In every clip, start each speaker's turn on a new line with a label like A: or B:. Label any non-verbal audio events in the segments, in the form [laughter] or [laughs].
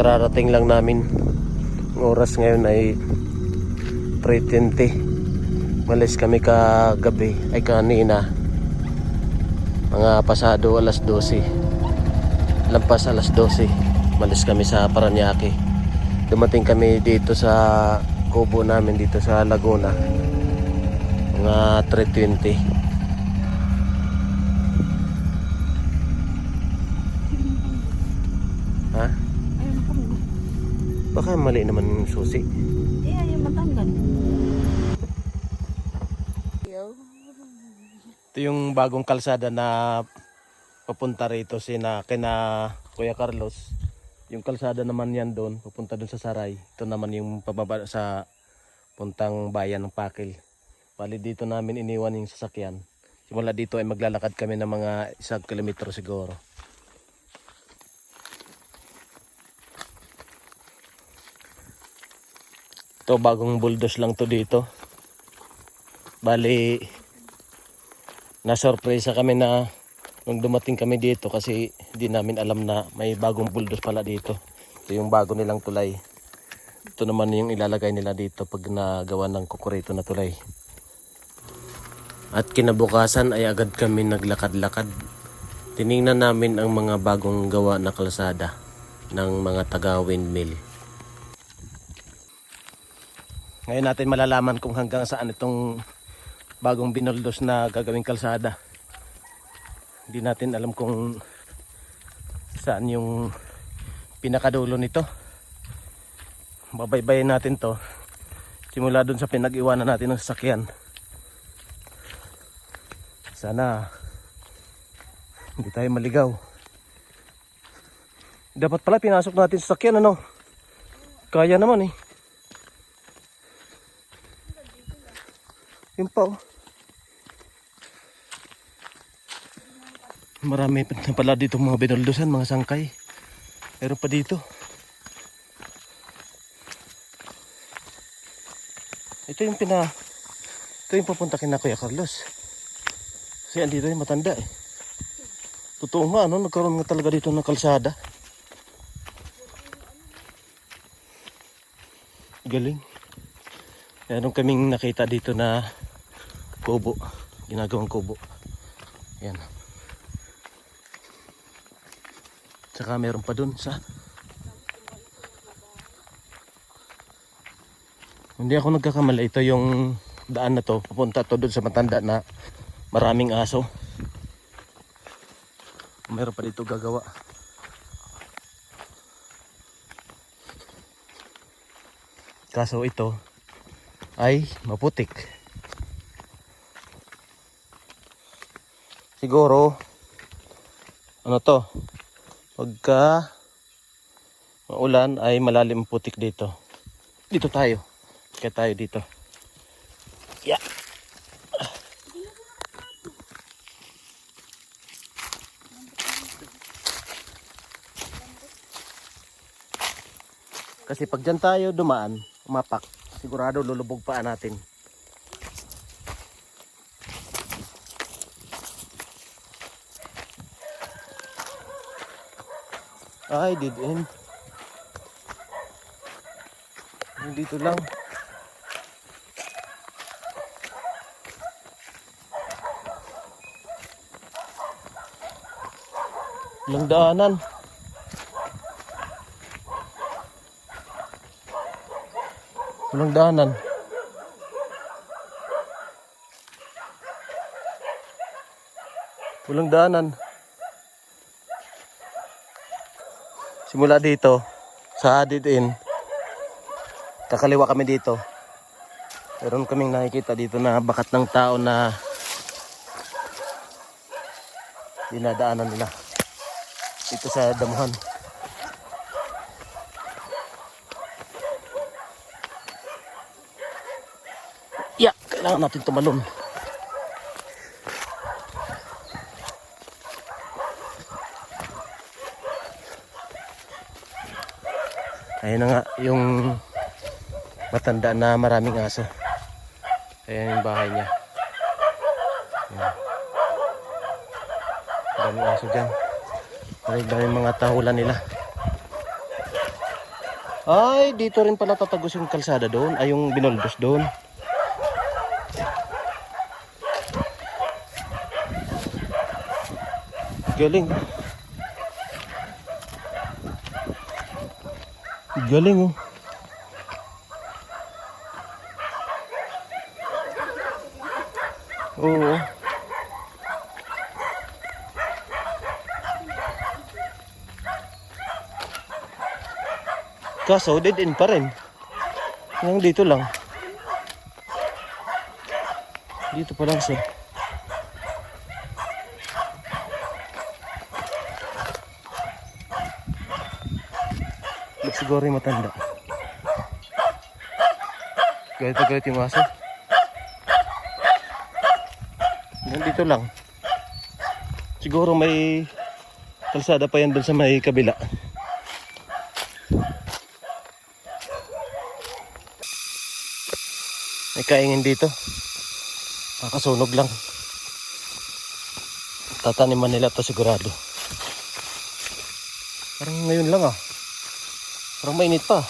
A: kararating lang namin. Ang oras ngayon ay 3.20. Malis kami kagabi, ay kanina. Mga pasado alas 12. Lampas alas 12. Malis kami sa Paranaque. Dumating kami dito sa kubo namin dito sa Laguna. Mga 3.20. Ha?
B: Ayun ako.
A: Baka mali naman yung susi.
B: Eh, ayaw matanggal.
A: Ito yung bagong kalsada na papunta rito sina kina Kuya Carlos. Yung kalsada naman yan doon, papunta doon sa Saray. Ito naman yung pababa sa puntang bayan ng Pakil. Bali dito namin iniwan yung sasakyan. Simula dito ay maglalakad kami ng mga isang kilometro siguro. Ito bagong bulldoze lang to dito. Bali, na-surpresa kami na nung dumating kami dito kasi hindi namin alam na may bagong bulldoze pala dito. Ito yung bago nilang tulay. Ito naman yung ilalagay nila dito pag nagawa ng kukurito na tulay. At kinabukasan ay agad kami naglakad-lakad. Tiningnan namin ang mga bagong gawa na kalsada ng mga taga-windmill. Ngayon natin malalaman kung hanggang saan itong bagong binuldos na gagawing kalsada. Hindi natin alam kung saan yung pinakadulo nito. Babaybayin natin to. Simula dun sa pinag-iwanan natin ng sasakyan. Sana hindi tayo maligaw. Dapat pala pinasok natin sa sasakyan ano. Kaya naman eh. Yun pa. Marami na pala dito mga binuldusan, mga sangkay. Meron pa dito. Ito yung pina... Ito yung papunta kina Kuya Carlos. Kasi andito yung matanda eh. Totoo nga, ano? Nagkaroon nga talaga dito ng kalsada. Galing. Meron kaming nakita dito na kubo. Ginagawang kubo. Yan. Tsaka meron pa dun sa... Hindi ako nagkakamali. Ito yung daan na to. Papunta to dun sa matanda na maraming aso. Meron pa dito gagawa. Kaso ito ay maputik. Siguro ano to? Pagka maulan ay malalim putik dito. Dito tayo. Kaya tayo dito. Yeah. Kasi pag dyan tayo dumaan, umapak, sigurado lulubog paa natin. Ay, did end. Yung Dito lang. Walang daanan. Walang daanan. Walang daanan. Simula dito sa end. Kakaliwa kami dito. Meron kaming nakikita dito na bakat ng tao na dinadaanan nila. Dito sa damuhan. Yeah, kailangan natin tumalon. Ayun na nga, yung matanda na maraming aso. Ayan yung bahay niya. Ayan. Daming aso dyan. Daming daming mga tahulan nila. Ay, dito rin pala tatagos yung kalsada doon. Ay, yung binuldos doon. Galing oh. Oo. Kaso, dead end pa rin. Yung dito lang. Dito pa lang siya. Yung matanda? Galit na galit yung aso. Nandito lang. Siguro may kalsada pa yan dun sa may kabila. May kaingin dito. Nakasunog lang. Tataniman nila to sigurado. Parang ngayon lang ah. Parang mainit pa.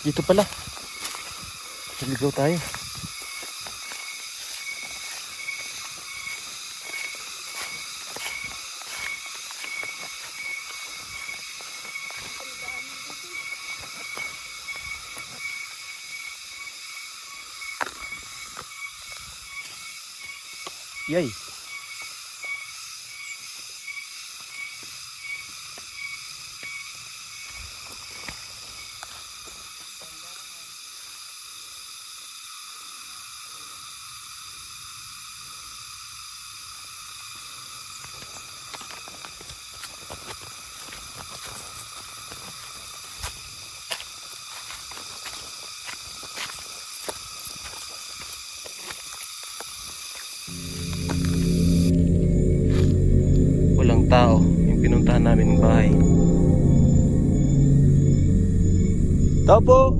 A: Dito pala. Naligaw tayo. Yay. Walang Tao po!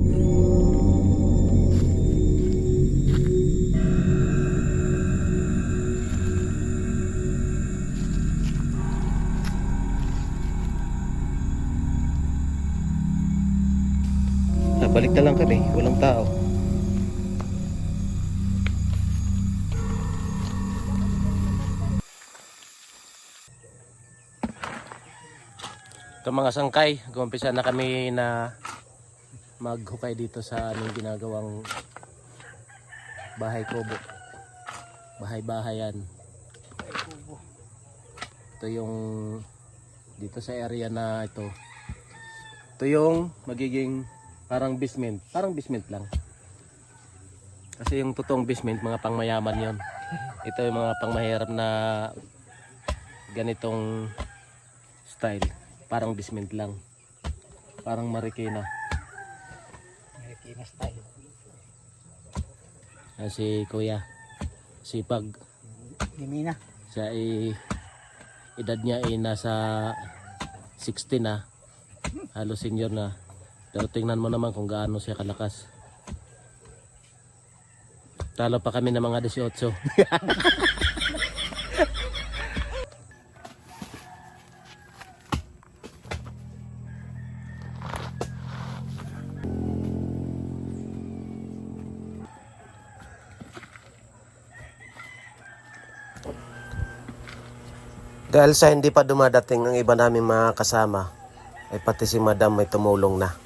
A: Nabalik na lang kami, walang tao. Ito mga sangkay, gumpisa na kami na maghukay dito sa aming ginagawang bahay kubo. Bahay-bahayan. Ito yung dito sa area na ito. Ito yung magiging parang basement. Parang basement lang. Kasi yung totoong basement, mga pangmayaman yon. Ito yung mga pangmahirap na ganitong style. Parang basement lang. Parang marikina. Yan si Kuya. Sipag.
B: Gimina.
A: Siya ay edad niya ay nasa 60 na. Halos senior na. Pero tingnan mo naman kung gaano siya kalakas. Talo pa kami ng mga 18. [laughs] Dahil sa hindi pa dumadating ang iba naming mga kasama, ay pati si Madam may tumulong na.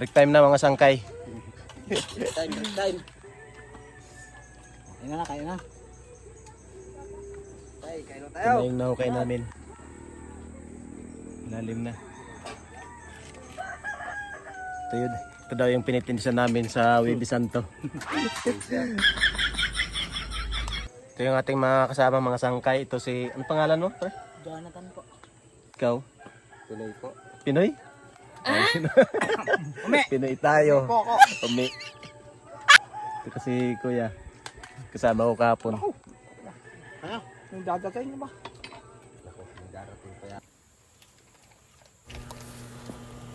A: Break time na mga sangkay.
B: Time, time. Kaya na, kaya na. Tay, kaya na
A: Ito na yung nahukay namin. Lalim na. Ito yun. Ito daw yung pinitinsa namin sa Wibi Santo. Ito yung ating mga kasama, mga sangkay. Ito si, ano pangalan mo?
B: Jonathan po.
A: Ikaw?
B: Tuloy po.
A: Pinoy? Ah? [laughs]
B: Umi!
A: Pinoy tayo.
B: Po ako.
A: Umi. Ito kasi kuya. Kasama ko kahapon.
B: Ano? Yung dadatay niyo ba?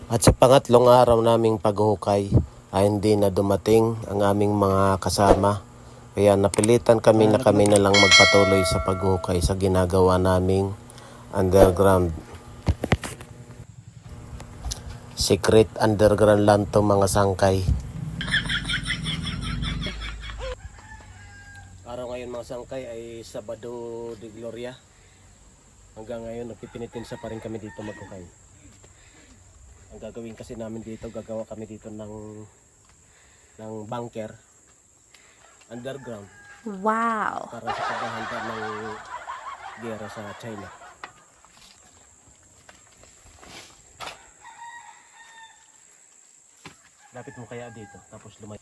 A: At sa pangatlong araw naming paghukay ay hindi na dumating ang aming mga kasama. Kaya napilitan kami na kami na lang magpatuloy sa paghukay sa ginagawa naming underground. Secret underground lang to mga sangkay. Araw ngayon mga sangkay ay Sabado de Gloria. Hanggang ngayon nagpipinitinsa pa rin kami dito maghukay. Ang gagawin kasi namin dito, gagawa kami dito ng ng bunker underground
C: Wow.
A: para sa paghahanda ng gera sa China. Lapit mo kaya dito, tapos lumay.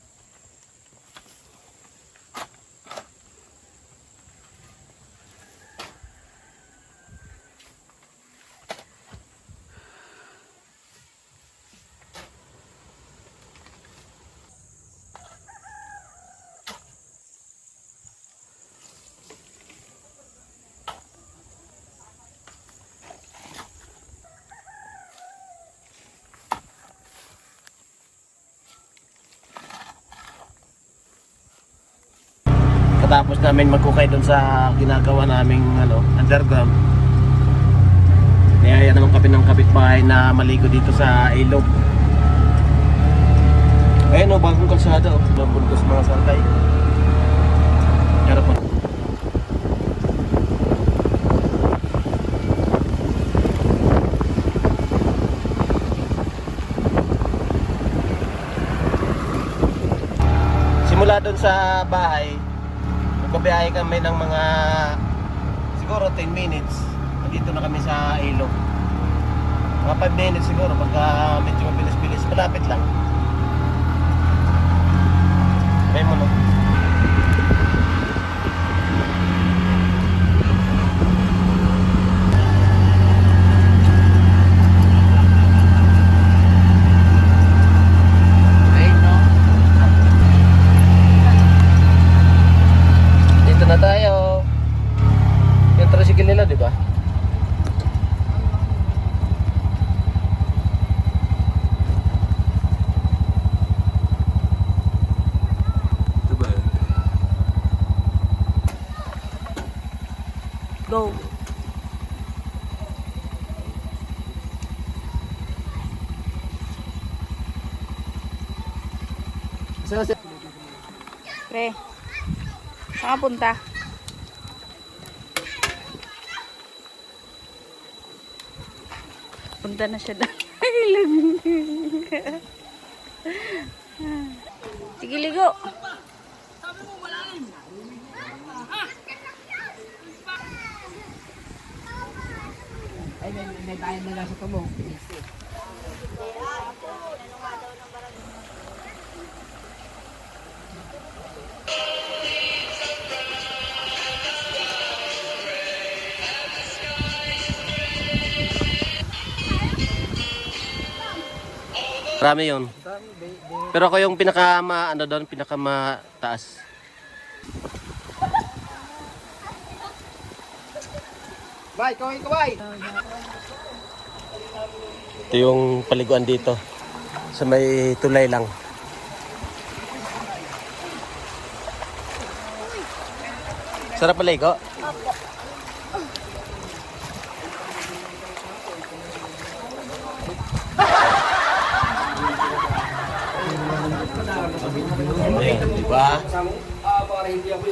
A: Katapos namin magkukay doon sa ginagawa naming ano, underground. Niyaya naman kami ng kapitbahay na maligo dito sa ilog. Ayun o, bagong kalsada o. Nabun ko sa mga santay. Harap mo. Simula doon sa bahay, magbabiyahe kami ng mga siguro 10 minutes. Nandito na kami sa ilog. Mga 5 minutes siguro pagka medyo mabilis-bilis. Malapit lang. May mo no?
B: Ayun no.
A: Dito na tayo. Yung tricycle nila, di ba? Ito ba yun?
C: Go. Pre. Saan ka punta? Punta na siya doon. [laughs] Sige, ligo.
B: Ay, may, may tayo na lang sa tubo.
A: Marami yun. Pero ako yung pinaka ma, ano doon, pinaka mataas.
B: Bay, kaway, kaway!
A: Ito yung paliguan dito. Sa may tulay lang. Sarap paligo? Ayan, di ba?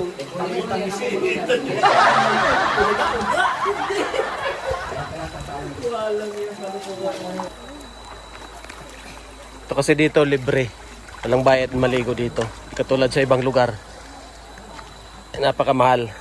A: Ito kasi dito libre. Walang bayad maligo dito. Di Katulad sa ibang lugar. Napakamahal.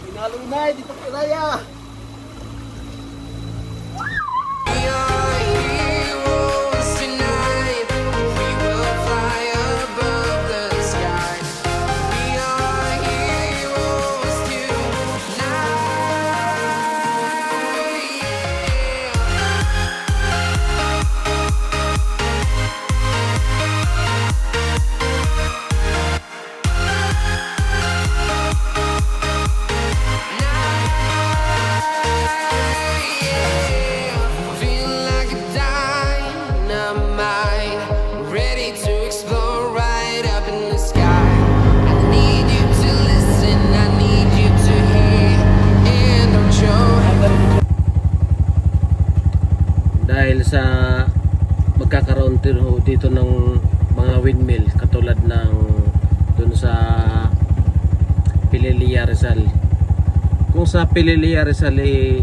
A: Pinalong na, dito kinaya. Pililia Rizal eh,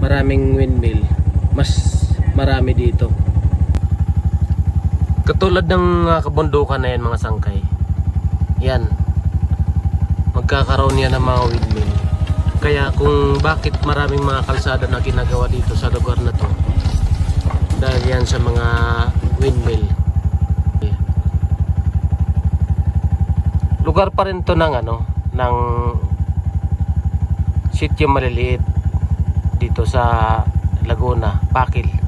A: maraming windmill. Mas marami dito. Katulad ng uh, kabundukan na yan mga sangkay yan magkakaroon yan ng mga windmill. Kaya kung bakit maraming mga kalsada na ginagawa dito sa lugar na to? Dahil yan sa mga windmill. Lugar pa rin to ng ano ng sityo maliliit dito sa Laguna, Pakil